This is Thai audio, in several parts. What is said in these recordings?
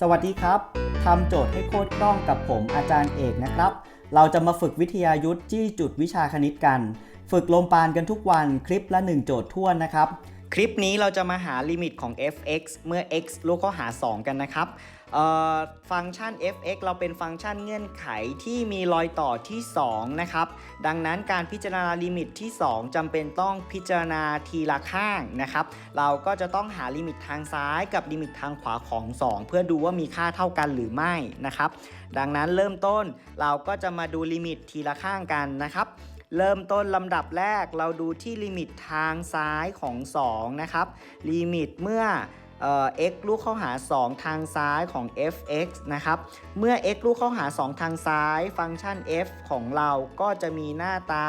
สวัสดีครับ ทำโจทย์ให้โคตรกล้องกับผมอาจารย์เอกนะครับ เราจะมาฝึกวิทยายุทธ์จี้จุดวิชาคณิตกัน ฝึกลมปานกันทุกวันคลิปละ 1 โจทย์ท่วนนะครับ คลิปนี้เราจะมาหาลิมิตของ f(x) เมื่อ x ลูกเข้าหา 2 กันนะครับเอ่อฟังก์ชัน f(x) เราเป็นฟังก์ชันเงื่อนไขที่มีรอยต่อที่ 2 นะครับ ดังนั้นการพิจารณาลิมิตที่ 2จำเป็นต้องพิจารณาทีละข้างนะครับ เราก็จะต้องหาลิมิตทางซ้ายกับลิมิตทางขวาของ 2 เพื่อดูว่ามีค่าเท่ากันหรือไม่นะครับ ดังนั้นเริ่มต้นเราก็จะมาดูลิมิตทีละข้างกันนะครับ เริ่มต้นลำดับแรกเราดูที่ลิมิตทางซ้ายของ 2 นะครับ ลิมิตเมื่อเอ่อ x ลูกเข้าหา 2 ทางซ้ายของ f(x) นะครับ เมื่อ x ลูกเข้าหา 2 ทางซ้าย ฟังก์ชัน f ของเราก็จะมีหน้าตา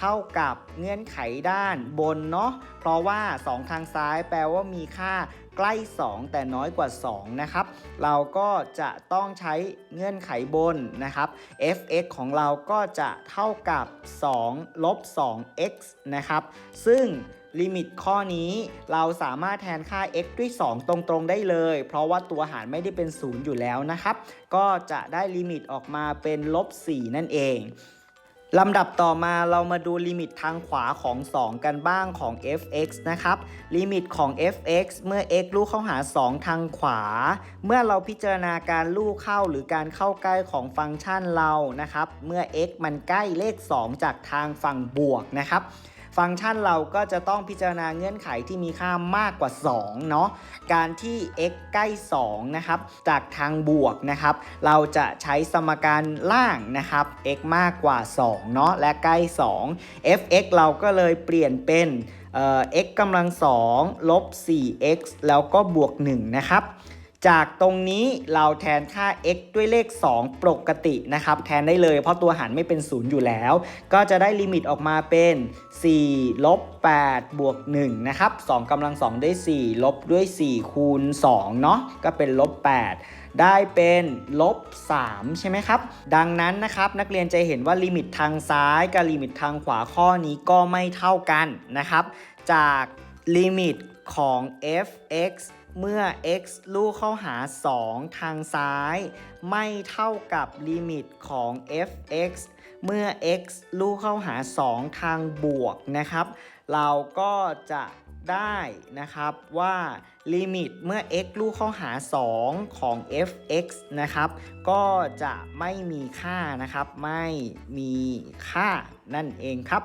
เท่ากับเงื่อนไขด้านบนเนาะเพราะว่า 2 ทางซ้ายแปลว่ามีค่าใกล้ 2 แต่น้อยกว่า 2 นะครับ เราก็จะต้องใช้เงื่อนไขบนนะครับ f(x) ของเราก็จะเท่ากับ 2 ลบ 2x นะครับ ซึ่งลิมิตข้อนี้เราสามารถแทนค่า x ด้วย 2 ตรงๆ ได้เลย เพราะว่าตัวหารไม่ได้เป็น 0 อยู่แล้วนะครับ ก็จะได้ลิมิตออกมาเป็นลบ 4 นั่นเอง ลำดับต่อมาเรามาดูลิมิตทางขวาของ 2 กันบ้างของ f(x) นะครับ ลิมิตของ f(x) เมื่อ x ลูกเข้าหา 2 ทางขวา เมื่อเราพิจารณาการลูกเข้าหรือการเข้าใกล้ของฟังก์ชันเรานะครับ เมื่อ x มันใกล้เลข 2 จากทางฝั่งบวกนะครับ ฟังก์ชันเราก็จะต้องพิจารณาเงื่อนไขที่มีค่ามากกว่า 2 เนาะ การที่ x ใกล้ 2 นะครับ จากทางบวกนะครับ เราจะใช้สมการล่างนะครับ x มากกว่า 2 เนาะ และใกล้ 2 f(x) เราก็เลยเปลี่ยนเป็น x กำลัง2ลบ 4x แล้วก็บวก 1 นะครับ จากตรงนี้เราแทนค่า x ด้วยเลข 2 ปกตินะครับ แทนได้เลยเพราะตัวหารไม่เป็น 0 อยู่แล้ว ก็จะได้ลิมิตออกมาเป็น4ลบ8บวก1นะครับ2กำลัง2ได้4ลบด้วย 4 คูณ2เนาะก็เป็นลบ 8 ได้เป็นลบ 3 ใช่ไหมครับ ดังนั้นนะครับนักเรียนจะเห็นว่าลิมิตทางซ้ายกับลิมิตทางขวาข้อนี้ก็ไม่เท่ากันนะครับ จากลิมิต ของ f(x) เมื่อ x ลูกเข้าหา 2 ทางซ้าย ไม่เท่ากับลิมิตของ f(x) เมื่อ x ลูกเข้าหา 2 ทางบวกนะครับ เราก็จะได้นะครับว่าลิมิตเมื่อ x ลูกเข้าหา 2 ของ f(x) นะครับ ก็จะไม่มีค่านะครับ ไม่มีค่านั่นเองครับ